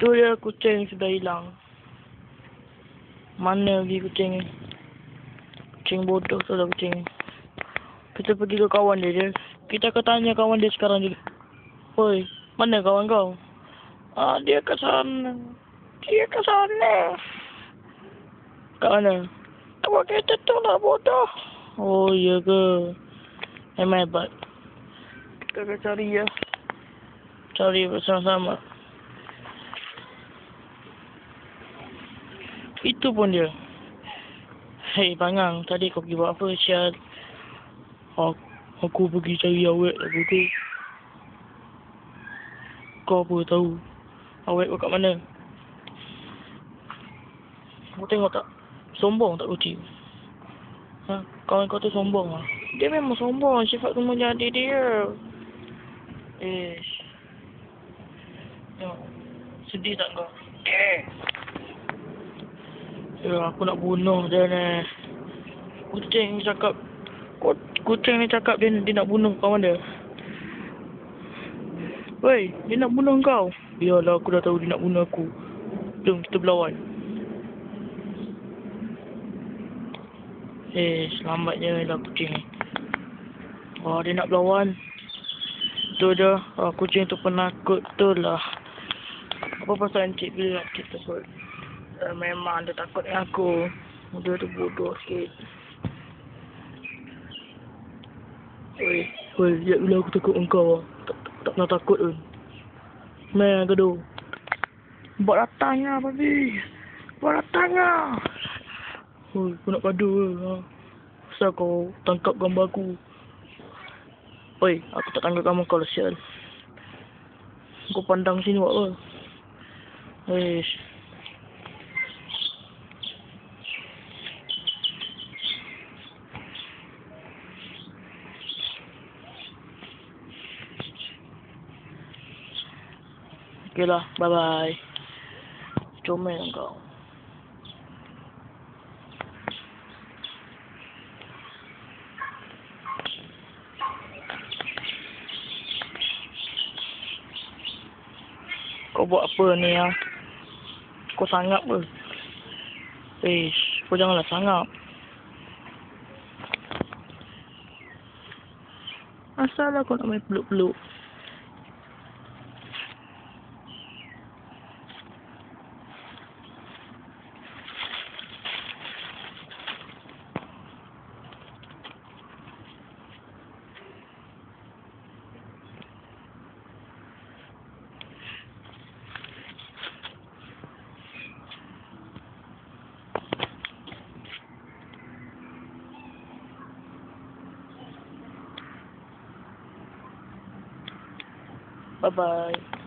Tu dia kucing sudah hilang. Mana pergi kucing ni? Kucing bodoh tu lah kucing ni. Kita pergi ke kawan dia. dia. Kita akan tanya kawan dia sekarang juga. Oi, mana kawan kau? Ah, dia ke sana. Dia ke sana. Kat mana? Awak kereta tu lah bodoh. Oh, iya ke? Memang hebat. Kita akan cari ya. Cari bersama-sama. Itu pun dia. Hei, Pangang. Tadi kau pergi buat apa, Syed? Aku, aku pergi cari awet aku tu. Kau apa tahu? Awet kau kat mana? Kau tengok tak? Sombong tak kucing? Ha? Kawan kau tu sombong lah. Dia memang sombong. Sifat semua jadi dia. Ish. Tengok. Sedih tak kau? Eh. Ya, aku nak bunuh dia ni. Kucing ni cakap. Kucing ni cakap dia, dia nak bunuh kawan dia. Wei, dia nak bunuh kau. Biarlah aku dah tahu dia nak bunuh aku. Jom kita berlawan. Eh, selamatnya lah kucing ni. Oh, dia nak berlawan. Tu dia. Oh, kucing tu penakut tu lah. Apa pasal encik bila kita sebut? Uh, memang dia takut dengan aku. Dia tu bodoh sikit. Oi, oi, ya bila aku takut engkau. Tak, tak, tak pernah takut pun. Meh gaduh. Buat datangnya, babi. Buat datangnya. Oi, aku nak gaduh ke. Ha. Kenapa kau tangkap gambar aku? Oi, aku tak tangkap gambar kau lah sial. Kau pandang sini buat apa? Eish. Okay lah, bye-bye. Comel kau. Kau buat apa ni ya? Kau sangat apa? Ish, kau janganlah sangat. Asal lah kau nak main peluk-peluk. Bye-bye.